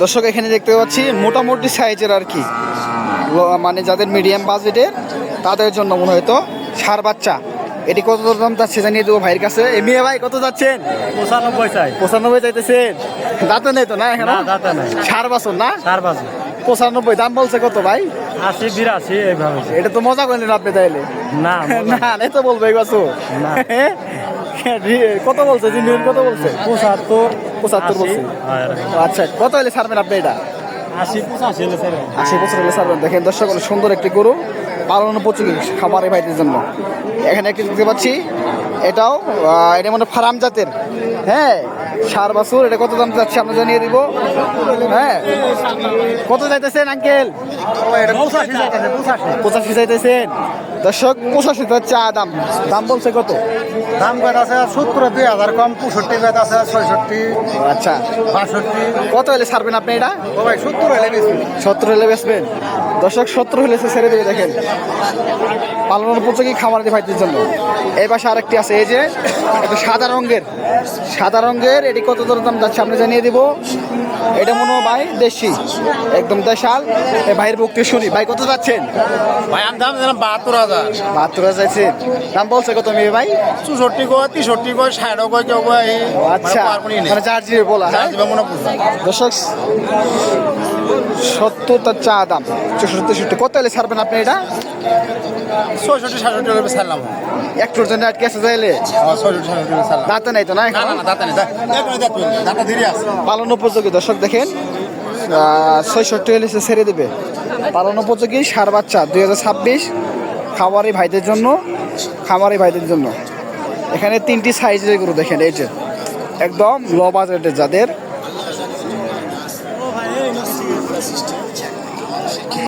দর্শক এখানে দেখতে পাচ্ছি মোটামুটি সাইজের আর কি। মানে যাদের মিডিয়াম বাজেটের তাদের জন্য মনে হয়তো সার বাচ্চা। এটি কত দাম যাচ্ছে জানিয়ে দেবো ভাইয়ের কাছে। এ মেয়ে ভাই কত যাচ্ছেন? পঁচানব্বই চাই। পঁচানব্বই চাইতেছেন। দাঁতে নেই তো না এখন? না, দাঁতে নাই। সার বছর না? চার বাজে পঁচানব্বই দাম বলছে কত ভাই? আশি বিরাশি এইভাবে। এটা তো মজা করলেন আপনি তাইলে। না না এই তো বলব এই বছর। না। কত বলছে? জিনিয়র কত বলছে? পঁচাত্তর। পঁচাত্তর বলছে। হ্যাঁ, আচ্ছা কত হলে ছাড়বেন আপনি এটা? আশি বছর হলে ছাড়বেন। দেখেন দর্শক সুন্দর একটি গরু। পালন উপযোগী খামারে ভাইদের জন্য। এখানে একটি দেখতে পাচ্ছি। এটাও এটা মানে ফার্ম জাতের। হ্যাঁ সার বাছুর এটা কত দাম যাচ্ছে আমরা জানিয়ে দিব। হ্যাঁ কত যাইতেছেন আঙ্কেল? পঁচাশি যাইতেছেন দর্শক পঁচাশি তো চা দাম। দাম বলছে কত? দাম কত আছে? সত্তর দুই হাজার কম পঁয়ষট্টি কত আছে ছয়ষট্টি আচ্ছা। বাষট্টি। কত হলে ছাড়বেন আপনি এটা? ও ভাই সত্তর হলে বেশি সত্তর হলে বেচবেন। দর্শক সত্তর হলে সে ছেড়ে দেবে দেখেন। পালনের উপযোগী খামার দিয়ে ভাইদের জন্য। এই পাশে আরেকটি আছে এই যে একটা সাদা রঙের। সাদা রঙের এটি কত দর দাম যাচ্ছে আপনি জানিয়ে দিব। এটা মনে হয় ভাই দেশি একদম দেশাল। এই ভাইয়ের বুককে শুনি। ভাই কত যাচ্ছেন? ভাই আমি দাম দিলাম বাহাত্তর হাজার। বাহাত্তর দাম বলছে কত মেয়ে ভাই? চৌষট্টি কয় তেষট্টি কয় ষাট কয় কেউ কয় আচ্ছা। মানে চার জিবি বলা হ্যাঁ? দর্শক সত্তর চা দাম চৌষট্টি তেষট্টি। কত ছাড়বেন আপনি এটা? ছয়ষট্টি সাতষট্টি হলে ছাড়লাম। একটুর জন্য আটকে আছে যাইলে ছয়ষট্টি সাতষট্টি হলে ছাড়লাম। দাঁতে নাই তো না না এখন? না না দাঁতা নেই। দাঁতা ধীরে আছে। পালন উপযোগী দর্শক দেখেন। ছয়ষট্টি হলে ছেড়ে দেবে। পালন উপযোগী সার বাচ্চা দুই হাজার ছাব্বিশ। খামারি ভাইদের জন্য, খামারি ভাইদের জন্য। এখানে তিনটি সাইজের গরু দেখেন, এই যে। একদম লো বাজেটের যাদের।